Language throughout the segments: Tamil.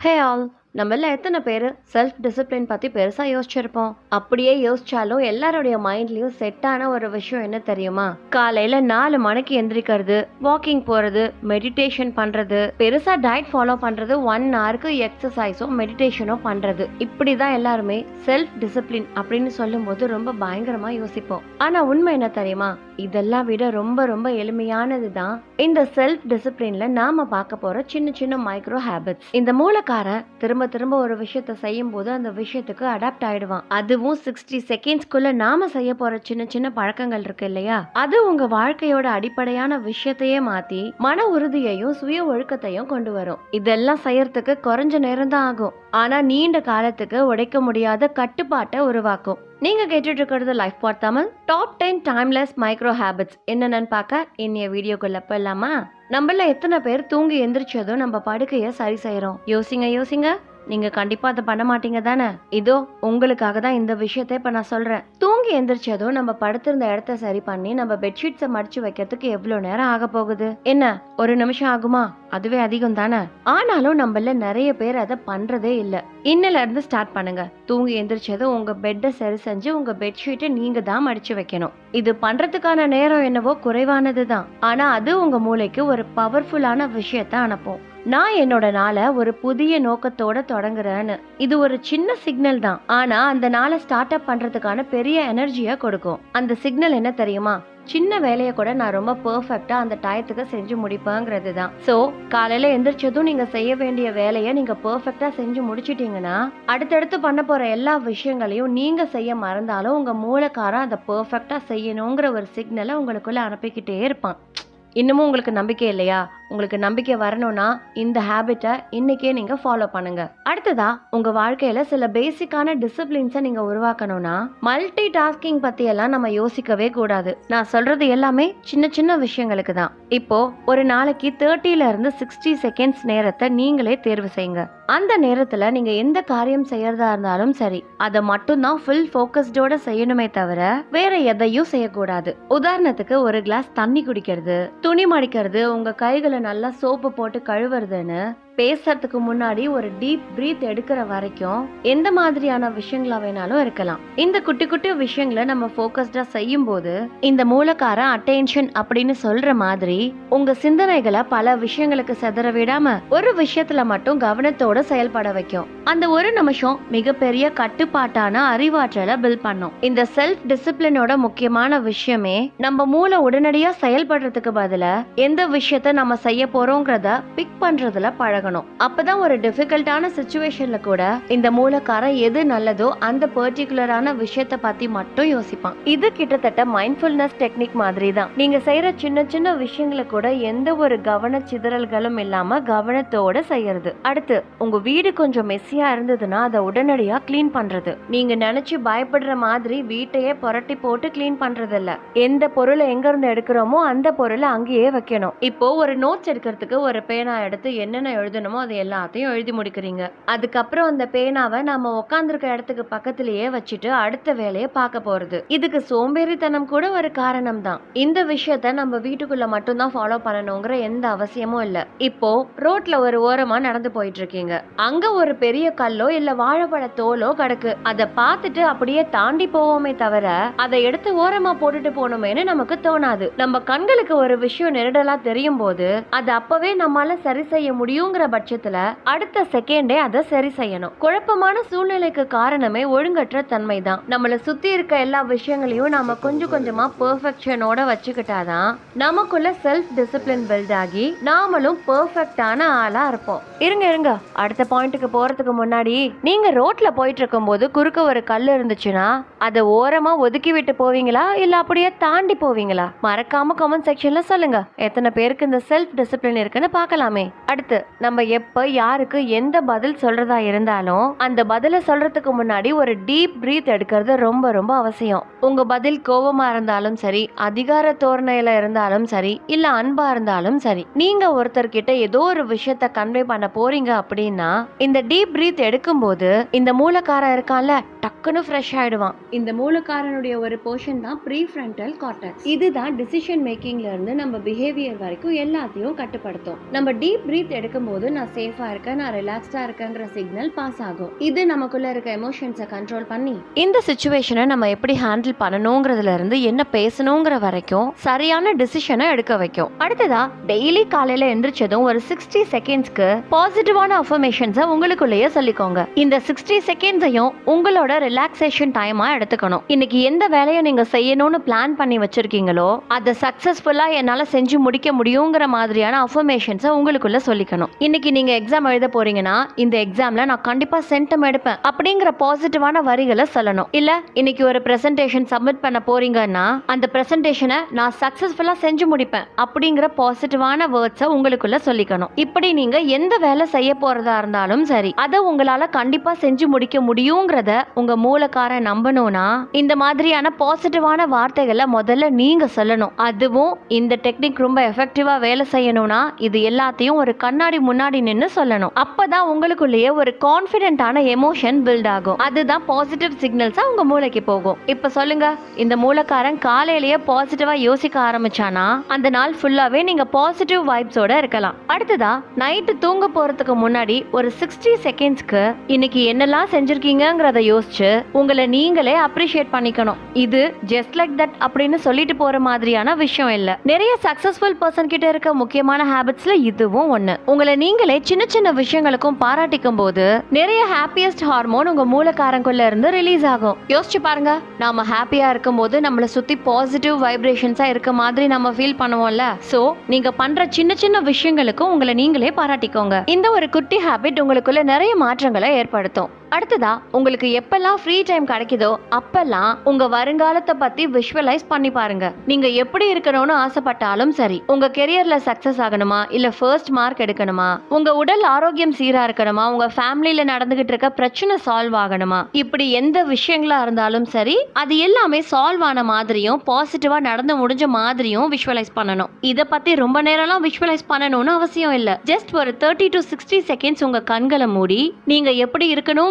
Hey all, நம்மள எத்தனை பேர் செல்ஃப் டிசிப்ளின் பற்றி பெருசாக யோசிச்சிருப்போம். அப்படியே யோசிச்சாலும் எல்லாருடைய மைண்ட்லேயும் செட்டான ஒரு விஷயம் என்ன தெரியுமா? காலையில் நாலு மணிக்கு எந்திரிக்கிறது வாக்கிங் போகிறது மெடிடேஷன் பண்ணுறது பெருசாக டயட் ஃபாலோ பண்ணுறது ஒன் ஹவருக்கு எக்ஸசைஸோ மெடிடேஷனோ பண்ணுறது இப்படி தான் எல்லாருமே செல்ஃப் டிசிப்ளின் அப்படின்னு சொல்லும்போது ரொம்ப பயங்கரமாக யோசிப்போம். ஆனால் உண்மை என்ன தெரியுமா? இதெல்லாம் விட ரொம்ப ரொம்ப எளிமையானது தான் இந்த செல்ஃப் டிசிப்ளின்ல நாம பார்க்க போற சின்ன சின்ன மைக்ரோ ஹேபிட்ஸ் இந்த மூலக்காரன் திரும்ப திரும்ப ஒரு விஷயத்த செய்யும் போது அந்த விஷயத்துக்கு அடாப்ட் ஆயிடுவான். அதுவும் சிக்ஸ்டி செகண்ட்ஸ்க்குள்ள நாம செய்ய போற சின்ன சின்ன பழக்கங்கள் இருக்கு இல்லையா? அது உங்க வாழ்க்கையோட அடிப்படையான விஷயத்தையே மாத்தி மன உறுதியையும் சுய ஒழுக்கத்தையும் கொண்டு வரும். இதெல்லாம் செய்யறதுக்கு குறைஞ்ச நேரம் தான் ஆகும். ஆனா நீண்ட காலத்துக்கு உடைக்க முடியாத கட்டுப்பாட்டை உருவாக்கும். நீங்க கேட்டுட்டு இருக்கிறது life pod Tamil top ten timeless micro habits என்னென்னு பார்க்க இன்னைய வீடியோக்குள்ள போயிடலாமா? நம்மள எத்தனை பேர் தூங்கி எந்திரிச்சதும் நம்ம படுக்கைய சரி செய்யறோம். யோசிங்க யோசிங்க. நீங்க கண்டிப்பா அதை பண்ண மாட்டீங்க தானே? இதோ உங்களுக்காக தான் இந்த விஷயத்த இப்ப நான் சொல்றேன். தூங்கி எந்திரிச்சதும் நம்ம படுத்திருந்த இடத்த சரி பண்ணி நம்ம பெட்ஷீட்ஸை மடிச்சு வைக்கிறதுக்கு எவ்வளவு நேரம் ஆக போகுது? என்ன ஒரு நிமிஷம் ஆகுமா? அதுவே அதிகம் தானே? ஆனாலும் நம்மள நிறைய பேர் அதை பண்றதே இல்ல. இன்னில இருந்து ஸ்டார்ட் பண்ணுங்க. தூங்கி எந்திரிச்சதும் உங்க பெட்டை சரி செஞ்சு உங்க பெட்ஷீட்டை நீங்க தான் மடிச்சு வைக்கணும். இது பண்றதுக்கான நேரம் என்னவோ குறைவானது தான். ஆனா அது உங்க மூளைக்கு ஒரு பவர்ஃபுல்லான விஷயத்த அனுப்பும். நான் என்னோட நாளை ஒரு புதிய நோக்கத்தோட தொடங்குறேன்னு. இது ஒரு சின்ன சிக்னல் தான். ஆனா அந்த நாளை ஸ்டார்ட் அப் பண்றதுக்கான பெரிய எனர்ஜியை கொடுக்கும். அந்த சிக்னல் என்ன தெரியுமா? சின்ன வேலையை கூட நான் ரொம்ப பெர்ஃபெக்டா அந்த டயத்துக்கு செஞ்சு முடிப்பேங்கிறது தான். ஸோ காலையில எந்திரிச்சதும் நீங்க செய்ய வேண்டிய வேலையை நீங்க பெர்ஃபெக்டா செஞ்சு முடிச்சிட்டீங்கன்னா அடுத்தடுத்து பண்ண போற எல்லா விஷயங்களையும் நீங்க செய்ய மறந்தாலும் உங்க மூலக்காரன் அதை பெர்ஃபெக்டா செய்யணுங்கிற ஒரு சிக்னலை உங்களுக்குள்ள அனுப்பிக்கிட்டே இருப்பான். இன்னமும் உங்களுக்கு நம்பிக்கை இல்லையா? உங்களுக்கு நம்பிக்கை வரணும்னா இந்த ஹேபிட்டை இன்னைக்கே நீங்க ஃபாலோ பண்ணுங்க. அடுத்ததா உங்க வாழ்க்கையில சில பேசிக்கான டிசிப்ளின்ஸை நீங்க உருவாக்கணும்னா மல்டி டாஸ்கிங் பற்றியெல்லாம் நம்ம யோசிக்கவே கூடாது. நான் சொல்றது எல்லாமே சின்ன சின்ன விஷயங்களுக்கு தான். இப்போ ஒரு நாளைக்கு தேர்ட்டில இருந்து சிக்ஸ்டி செகண்ட்ஸ் நேரத்தை நீங்களே தேர்வு செய்யுங்க. அந்த நேரத்துல நீங்க எந்த காரியம் செய்யறதா இருந்தாலும் சரி அதை மட்டும்தான் ஃபுல் ஃபோக்கஸ்டோட செய்யணுமே தவிர வேற எதையும் செய்யக்கூடாது. உதாரணத்துக்கு ஒரு கிளாஸ் தண்ணி குடிக்கிறது துணி மடிக்கிறது உங்க கைகளை நல்லா சோப்பு போட்டு கழுவுறதுன்னு பேசுறதுக்கு முன்னாடி ஒரு டீப் பிரீத் எடுக்கிற வரைக்கும் எந்த மாதிரியான விஷயங்களா வேணாலும் இருக்கலாம். இந்த குட்டி குட்டி விஷயங்களை நம்ம ஃபோக்கஸ்டா செய்யும் போது இந்த மூலக்கார அட்டென்ஷன் அப்படின்னு சொல்ற மாதிரி உங்க சிந்தனைகளை பல விஷயங்களுக்கு செதற விடாம ஒரு விஷயத்துல மட்டும் கவனத்தோட செயல்பட வைக்கும். அந்த ஒரு நிமிஷம் மிகப்பெரிய கட்டுப்பாட்டான அறிவாற்றலை பில்ட் பண்ணும். இந்த செல்ஃப் டிசிப்ளினோட முக்கியமான விஷயமே நம்ம மூளை உடனடியா செயல்படுறதுக்கு பதில எந்த விஷயத்த நம்ம செய்ய போறோங்கிறத பிக் பண்றதுல பழகணும். அப்பதான் ஒரு டிஃபிகல்ட்டான சுச்சுவேஷன்ல கூட இந்த மூலக்காரன் எது நல்லதோ அந்த பர்டிகுலரான விஷயத்த பத்தி மட்டும் யோசிப்பான். இது கிட்டத்தட்ட மைண்ட்ஃபுல்னஸ் டெக்னிக் மாதிரி தான் நீங்க செய்யற சின்ன சின்ன விஷயங்களை கூட எந்த ஒரு கவன சிதறல்களும் இல்லாம கவனத்தோட செய்யறது. அடுத்து உங்க வீடு கொஞ்சம் மெஸ்ஸியா இருந்ததுன்னா அதை உடனடியா கிளீன் பண்றது. நீங்க நினைச்சு பயப்படுற மாதிரி வீட்டையே புரட்டி போட்டு கிளீன் பண்றது இல்ல எந்த பொருளை எங்க இருந்து எடுக்கிறோமோ அந்த பொருளை அங்கேயே வைக்கணும். இப்போ ஒரு நோட்ஸ் எடுக்கிறதுக்கு ஒரு பேனா எடுத்து என்னென்ன எழுதணுமோ அது எல்லாத்தையும் எழுதி முடிக்கிறீங்க. அதுக்கப்புறம் அந்த பேனாவை நம்ம உட்காந்துருக்க இடத்துக்கு பக்கத்திலேயே வச்சுட்டு அடுத்த வேலையை பார்க்க போறது. இதுக்கு சோம்பேறித்தனம் கூட ஒரு காரணம் தான் இந்த விஷயத்த நம்ம வீட்டுக்குள்ள மட்டும்தான் ஃபாலோ பண்ணணுங்கிற எந்த அவசியமும் இல்ல. இப்போ ரோட்ல ஒரு ஓரமா நடந்து போயிட்டு இருக்கீங்க அங்க ஒரு பெரிய கல்லோ இல்ல வாழைப்பழ தோலோ கிடக்கு. அதை பார்த்துட்டு அப்படியே தாண்டி போவோமே தவிர அதை எடுத்து ஓரமா போட்டுட்டு போனோமேனு நமக்கு தோணாது. நம்ம கண்களுக்கு ஒரு விஷயம் நெருடலா தெரியும் போது அது அப்பவே நம்மால சரி செய்ய முடியுங்கிற பட்சத்துல அடுத்த செகண்டே அதை சரி செய்யணும். குழப்பமான சூழ்நிலைக்கு காரணமே ஒழுங்கற்ற தன்மை தான் நம்மள சுத்தி இருக்க எல்லா விஷயங்களையும் நாம கொஞ்சம் கொஞ்சமா பெர்ஃபெக்ஷனோட வச்சுக்கிட்டாதான் நமக்குள்ள செல்ஃப் டிசிப்ளின் பில்ட் ஆகி நாமளும் பெர்ஃபெக்டான ஆளா இருப்போம். இருங்க இருங்க. அடுத்த பாயிண்ட்டுக்கு போறதுக்கு முன்னாடி நீங்க ரோட்ல போயிட்டு இருக்கும்போது குறுக்க ஒரு கல் இருந்துச்சுன்னா அதை ஓரமா ஒதுக்கி விட்டு போவீங்களா? இல்ல அப்படியே தாண்டி போவீங்களா? மறக்காம கமெண்ட் செக்ஷன்ல சொல்லுங்க. எத்தனை பேருக்கு இந்த செல்ஃப் டிசிப்ளின் இருக்குன்னு பார்க்கலாமே. அடுத்து நம்ம எப்போ யாருக்கு எந்த பதில் சொல்றதா இருந்தாலும் அந்த பதிலை சொல்றதுக்கு முன்னாடி ஒரு டீப் ப்ரீத் எடுக்கிறது ரொம்ப ரொம்ப அவசியம். உங்க பதில் கோபமா இருந்தாலும் சரி அதிகார தோரணையில இருந்தாலும் சரி இல்ல அன்பா இருந்தாலும் சரி நீங்க ஒருத்தர்கிட்ட ஏதோ ஒரு விஷயத்த கன்வே பண்ண போறீங்க அப்படின்னா இந்த டீப் ப்ரீத் எடுக்கும்போது இந்த மூலக்காரன் இருக்கான்ல டக்குன்னு ஃப்ரெஷ் ஆயிடுவான். இந்த மூலக்காரனுடைய ஒரு போர்ஷன் தான் ப்ரீ ஃப்ரண்டல் கார்டெக்ஸ் இதுதான் டிசிஷன் மேக்கிங்ல இருந்து நம்ம பிஹேவியர் வரைக்கும் எல்லாத்தையும் கட்டுப்படுத்தும். நம்ம டீப் பிரீத் எடுக்கும்போது நான் சேஃபா இருக்கேன் நான் ரிலாக்ஸ்டா இருக்கேங்கிற சிக்னல் பாஸ் ஆகும். இது நமக்குள்ள இருக்க எமோஷன்ஸை கண்ட்ரோல் பண்ணி இந்த சுச்சுவேஷனை நம்ம எப்படி ஹேண்டில் பண்ணணுங்கிறதுல இருந்து என்ன பேசணுங்கிற வரைக்கும் சரியான டிசிஷனை எடுக்க வைக்கும். அடுத்ததா டெய்லி காலையில எந்திரிச்சதும் ஒரு சிக்ஸ்டி செகண்ட்ஸ்க்கு பாசிட்டிவான அஃபர்மேஷன்ஸை உங்களுக்குள்ளேயே சொல்லிக்கோங்க. இந்த சிக்ஸ்டி செகண்ட்ஸையும் உங்களோட ரிலாக்ஸேஷன் டைமா எடுத்துக்கணும். இன்னைக்கு எந்த வேலையை நீங்க செய்யணும்னு பிளான் பண்ணி வச்சிருக்கீங்களோ அதை சக்சஸ்ஃபுல்லா என்னால செஞ்சு முடிக்க முடியுங்கிற மாதிரியான அஃபர்மேஷன்ஸை உங்களுக்குள்ள சொல்லிக்கணும். இன்னைக்கு நீங்க எக்ஸாம் எழுத போறீங்கன்னா இந்த எக்ஸாம்ல நான் கண்டிப்பா சென்டம் எடுப்பேன் அப்படிங்கிற பாசிட்டிவான வரிகளை சொல்லணும். இல்ல இன்னைக்கு ஒரு பிரசன்டேஷன் சப்மிட் பண்ண போறீங்கன்னா அந்த பிரசன்டேஷனை நான் சக்சஸ்ஃபுல்லா செஞ்சு முடிப்பேன் அப்படிங்கிற பாசிட்டிவான வேர்ட்ஸை உங்களுக்குள்ள சொல்லிக்கணும். இப்படி நீங்க எந்த வேலை செய்ய போறதா இருந்தாலும் சரி அதை உங்களால கண்டிப்பா செஞ்சு முடிக்க முடியுங்கிறத உங்க மூலக்காரன் நம்பணும்னா இந்த மாதிரியான பாசிட்டிவான வார்த்தைகளை முதல்ல நீங்க சொல்லணும். அதுவும் இந்த டெக்னிக் ரொம்ப எஃபெக்டிவா வேலை செய்யணும்னா இது எல்லாத்தையும் ஒரு கண்ணாடி முன்னாடி நின்று சொல்லணும். அப்பதான் உங்களுக்குள்ளேயே ஒரு கான்பிடென்டான எமோஷன் பில்ட் ஆகும். அதுதான் பாசிட்டிவ் சிக்னல்ஸா உங்க மூளைக்கு போகும். இப்ப சொல்லுங்க இந்த மூலக்காரன் காலையிலேயே பாசிட்டிவா யோசிக்க ஆரம்பிச்சானா அந்த நாள் ஃபுல்லாவே நீங்க பாசிட்டிவ் வைப்ஸோட இருக்கலாம். அடுத்ததா நைட்டு தூங்க போறதுக்கு முன்னாடி ஒரு சிக்ஸ்டி செகண்ட்ஸ்க்கு இன்னைக்கு என்னெல்லாம் செஞ்சிருக்கீங்கிறத யோசிச்சு உங்களை நீங்களே அப்ரிஷியேட் பண்ணிக்கணும். இது ஜஸ்ட் லைக் தட் அப்படின்னு சொல்லிட்டு போற மாதிரியான விஷயம் இல்ல. நிறைய சக்சஸ்ஃபுல் பர்சன் கிட்ட இருக்க முக்கியமான ஹேபிட்ஸ்ல இதுவும் ஒண்ணு. உங்களை நீங்களே சின்ன சின்ன விஷயங்களுக்கும் பாராட்டிக்கும் போது நிறைய ஹாப்பியஸ்ட் ஹார்மோன் உங்க மூலக்காரங்குள்ள இருந்து ரிலீஸ் ஆகும். யோசிச்சு பாருங்க. நாம ஹாப்பியா இருக்கும்போது நம்மளை சுத்தி பாசிட்டிவ் வைப்ரேஷன்ஸா இருக்க மாதிரி நம்ம ஃபீல் பண்ணுவோம்ல. சோ நீங்க பண்ற சின்ன சின்ன விஷயங்களுக்கும் உங்களை நீங்களே பாராட்டிக்கோங்க. இந்த ஒரு குட்டி ஹேபிட் உங்களுக்குள்ள நிறைய மாற்றங்களை ஏற்படுத்தும். அடுத்ததா உங்களுக்கு எப்பெல்லாம் ஃப்ரீ டைம் கிடைக்குதோ அப்பெல்லாம் உங்க வருங்காலத்தை பத்தி விஷுவலைஸ் பண்ணி பாருங்க. நீங்க எப்படி இருக்கணும்னு ஆசைப்பட்டாலும் சரி உங்க கெரியர்ல சக்சஸ் ஆகணுமா இல்ல ஃபர்ஸ்ட் மார்க் எடுக்கணுமா உங்க உடல் ஆரோக்கியம் சீரா இருக்கணுமா உங்க ஃபேமிலியில நடந்துகிட்டு இருக்க பிரச்சனை சால்வ் ஆகணுமா இப்படி எந்த விஷயங்களா இருந்தாலும் சரி அது எல்லாமே சால்வ் ஆன மாதிரியும் பாசிட்டிவா நடந்து முடிஞ்ச மாதிரியும் விஷுவலைஸ் பண்ணணும். இத பத்தி ரொம்ப நேரம்லாம் விஷுவலைஸ் பண்ணணும்னு அவசியம் இல்ல. ஜஸ்ட் ஒரு தேர்ட்டி டு சிக்ஸ்டி செகண்ட்ஸ் உங்க கண்களை மூடி நீங்க எப்படி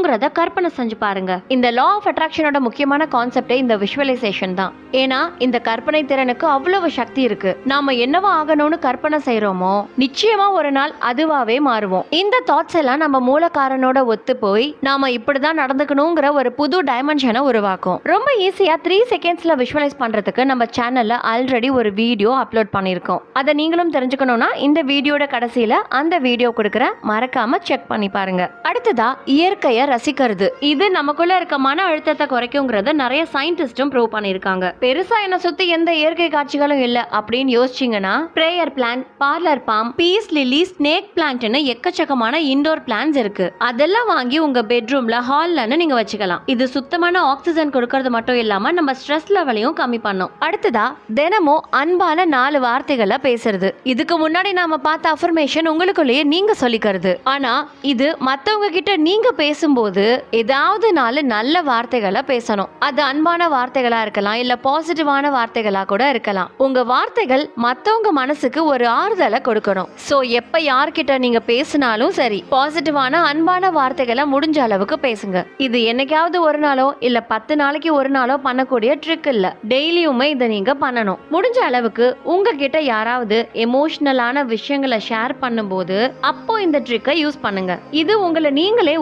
இருக்கணுங்கிறத கற்பனை செஞ்சு பாருங்க. இந்த லா ஆஃப் அட்ராக்ஷனோட முக்கியமான கான்செப்டே இந்த விஷுவலைசேஷன் தான். ஏன்னா இந்த கற்பனை திறனுக்கு அவ்வளவு சக்தி இருக்கு. நாம என்னவா ஆகணும்னு கற்பனை செய்யறோமோ நிச்சயமா ஒரு நாள் அதுவாவே மாறுவோம். இந்த தாட்ஸ் எல்லாம் நம்ம மூலக்காரனோட ஒத்து போய் நாம இப்படிதான் நடந்துக்கணுங்கிற ஒரு புது டைமென்ஷனை உருவாக்கும். ரொம்ப ஈஸியா த்ரீ செகண்ட்ஸ்ல விஷுவலைஸ் பண்றதுக்கு நம்ம சேனல்ல ஆல்ரெடி ஒரு வீடியோ அப்லோட் பண்ணியிருக்கோம். அதை நீங்களும் தெரிஞ்சுக்கணும்னா இந்த வீடியோட கடைசியில அந்த வீடியோ கொடுக்குற மறக்காம செக் பண்ணி பாருங்க. அடுத்ததா இயற்கையை ரசிக்கிறது. இது நமக்குள்ள இருக்க மன அழுத்தத்தை குறைக்குங்கிறத நிறைய சயின்டிஸ்டும் ப்ரூவ் பண்ணியிருக்காங்க. பெருசா என்ன சுத்தி எந்த இயற்கை காட்சிகளும் இல்ல அப்படின்னு யோசிச்சீங்கன்னா prayer plant parlour palm peace lily snake பிளான்ட்னு எக்கச்சக்கமான இண்டோர் பிளான்ஸ் இருக்கு. அதெல்லாம் வாங்கி உங்க பெட்ரூம்ல ஹால்லன்னு நீங்க வச்சுக்கலாம். இது சுத்தமான ஆக்சிஜன் கொடுக்கறது மட்டும் இல்லாம நம்ம ஸ்ட்ரெஸ் லெவலையும் கம்மி பண்ணும். அடுத்ததா தினமும் அன்பான நாலு வார்த்தைகளை பேசுறது. இதுக்கு முன்னாடி நாம பார்த்த அஃபர்மேஷன் உங்களுக்குள்ளேயே நீங்க சொல்லிக்கிறது. ஆனா இது மத்தவங்க கிட்ட நீங்க பேசும்போது ஏதாவது நாலு நல்ல வார்த்தைகளை பேசணும். அது அன்பான வார்த்தைகளா இருக்கலாம் இல்ல பாசிட்டிவான வார்த்தைகளா கூட இருக்கலாம். உங்க வார்த்தைகள் மத்தவங்க மனசுக்கு ஒரு ஆறுதலை கொடுக்கணும். ஸோ எப்போ யார்கிட்ட நீங்க பேசினாலும் சரி பாசிட்டிவான அன்பான வார்த்தைகளை முடிஞ்ச அளவுக்கு பேசுங்க. இது என்னைக்காவது ஒரு நாளோ இல்லை பத்து நாளைக்கு ஒரு நாளோ பண்ணக்கூடிய ட்ரிக் இல்லை. டெய்லியுமே இதை நீங்கள் பண்ணணும். முடிஞ்ச அளவுக்கு உங்ககிட்ட யாராவது எமோஷனலான விஷயங்களை ஷேர் பண்ணும்போது அப்போ இந்த ட்ரிக்கை யூஸ் பண்ணுங்க. இது உங்களை நீங்களே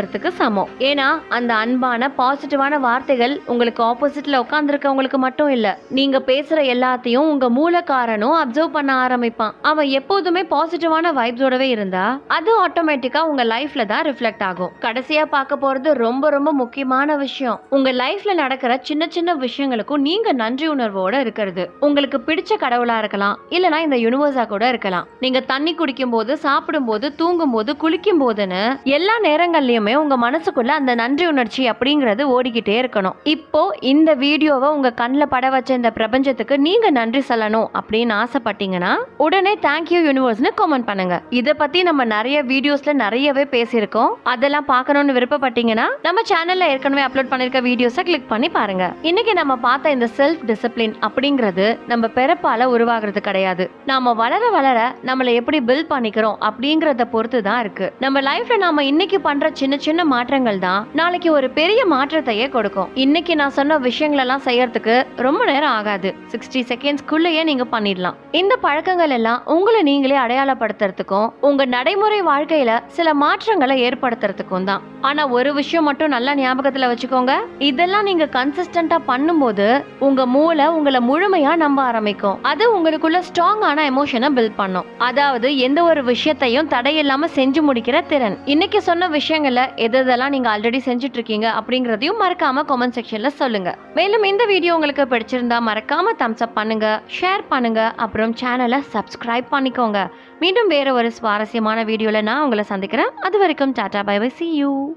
உற்சாகப்படுத்துறதுக்கு சமம். ஏன்னா அந்த அன்பான பாசிட்டிவான வார்த்தைகள் உங்களுக்கு ஆப்போசிட்ல உட்காந்துருக்கவங்களுக்கு மட்டும் இல்ல. நீங்க பேசுற எல்லாத்தையும் உங்க மூலக்காரனும் அப்சர்வ் பண்ண ஆரம்பிப்பான். அவன் எப்போதுமே பாசிட்டிவான வைப்ஸோடவே இருந்தா அது ஆட்டோமேட்டிக்கா உங்க லைஃப்ல தான் ரிஃப்ளெக்ட் ஆகும். கடைசியா பார்க்க போறது ரொம்ப ரொம்ப முக்கியமான விஷயம். உங்க லைஃப்ல நடக்கிற சின்ன சின்ன விஷயங்களுக்கும் நீங்க நன்றி உணர்வோட இருக்கிறது. உங்களுக்கு பிடிச்ச கடவுளா இருக்கலாம் இல்லனா இந்த யூனிவர்ஸா கூட இருக்கலாம். நீங்க தண்ணி குடிக்கும் போது சாப்பிடும் போது தூங்கும் போது குளிக்கும் போதுன்னு எல்லா நேரங்கள்லயுமே உங்கள் மனசுக்குள்ளே அந்த நன்றி உணர்ச்சி அப்படிங்கிறது ஓடிக்கிட்டே இருக்கணும். இப்போ இந்த வீடியோவை உங்கள் கண்ணில் பட வச்ச இந்த பிரபஞ்சத்துக்கு நீங்கள் நன்றி சொல்லணும் அப்படின்னு ஆசைப்பட்டீங்கன்னா உடனே தேங்க்யூ யூனிவர்ஸ்னு கமெண்ட் பண்ணுங்க. இதை பற்றி நம்ம நிறைய வீடியோஸில் நிறையவே பேசியிருக்கோம். அதெல்லாம் பார்க்கணும்னு விருப்பப்பட்டீங்கன்னா நம்ம சேனலில் ஏற்கனவே அப்லோட் பண்ணியிருக்க வீடியோஸை கிளிக் பண்ணி பாருங்க. இன்னைக்கு நம்ம பார்த்த இந்த செல்ஃப் டிசிப்ளின் அப்படிங்கிறது நம்ம பிறப்பால் உருவாகிறது கிடையாது. நாம வளர வளர நம்மளை எப்படி பில்ட் பண்ணிக்கிறோம் அப்படிங்கிறத பொறுத்து தான் இருக்கு. நம்ம லைஃப்ல நாம இன்னைக்கு பண்ற சின்ன சின்ன மாற்றங்கள் தான். நாளைக்கு ஒரு பெரிய மாற்றத்தையே கொடுக்கும். இன்னைக்கு நான் சொன்ன விஷயங்கள் எல்லாம் செய்யறதுக்கு ரொம்ப நேரம் ஆகாது. சிக்ஸ்டி செகண்ட்ஸ்க்குள்ளேயே நீங்க பண்ணிடலாம். இந்த பழக்கங்கள் எல்லாம் உங்களை நீங்களே அடையாளப்படுத்துறதுக்கும் உங்க நடைமுறை வாழ்க்கையில சில மாற்றங்களை ஏற்படுத்துறதுக்கும் தான். ஆனா ஒரு விஷயம் மட்டும் நல்லா ஞாபகத்துல வச்சுக்கோங்க. இதெல்லாம் நீங்க கன்சிஸ்டன்டா பண்ணும்போது உங்க மூளை உங்களை முழுமையா நம்ப ஆரம்பிக்கும். அது உங்களுக்குள்ள ஸ்ட்ராங்கான எமோஷனை பில்ட் பண்ணும். அதாவது எந்த ஒரு விஷயத்தையும் தடையில்லாம செஞ்சு முடிக்கிற திறன். இன்னைக்கு சொன்ன விஷயங்கள்ல எது எதெல்லாம் நீங்க ஆல்ரெடி செஞ்சுட்டு இருக்கீங்க மறக்காமல் மறக்காம கமெண்ட் செக்ஷன்ல சொல்லுங்க. மேலும் இந்த வீடியோ உங்களுக்கு பிடிச்சிருந்தா மறக்காம தம்ஸ் அப் பண்ணுங்க ஷேர் பண்ணுங்க அப்புறம் சேனலை சப்ஸ்கிரைப் பண்ணிக்கோங்க. மீண்டும் வேற ஒரு சுவாரஸ்யமான வீடியோவில் நான் உங்களை சந்திக்கிறேன். அது வரைக்கும் tata bye bye see you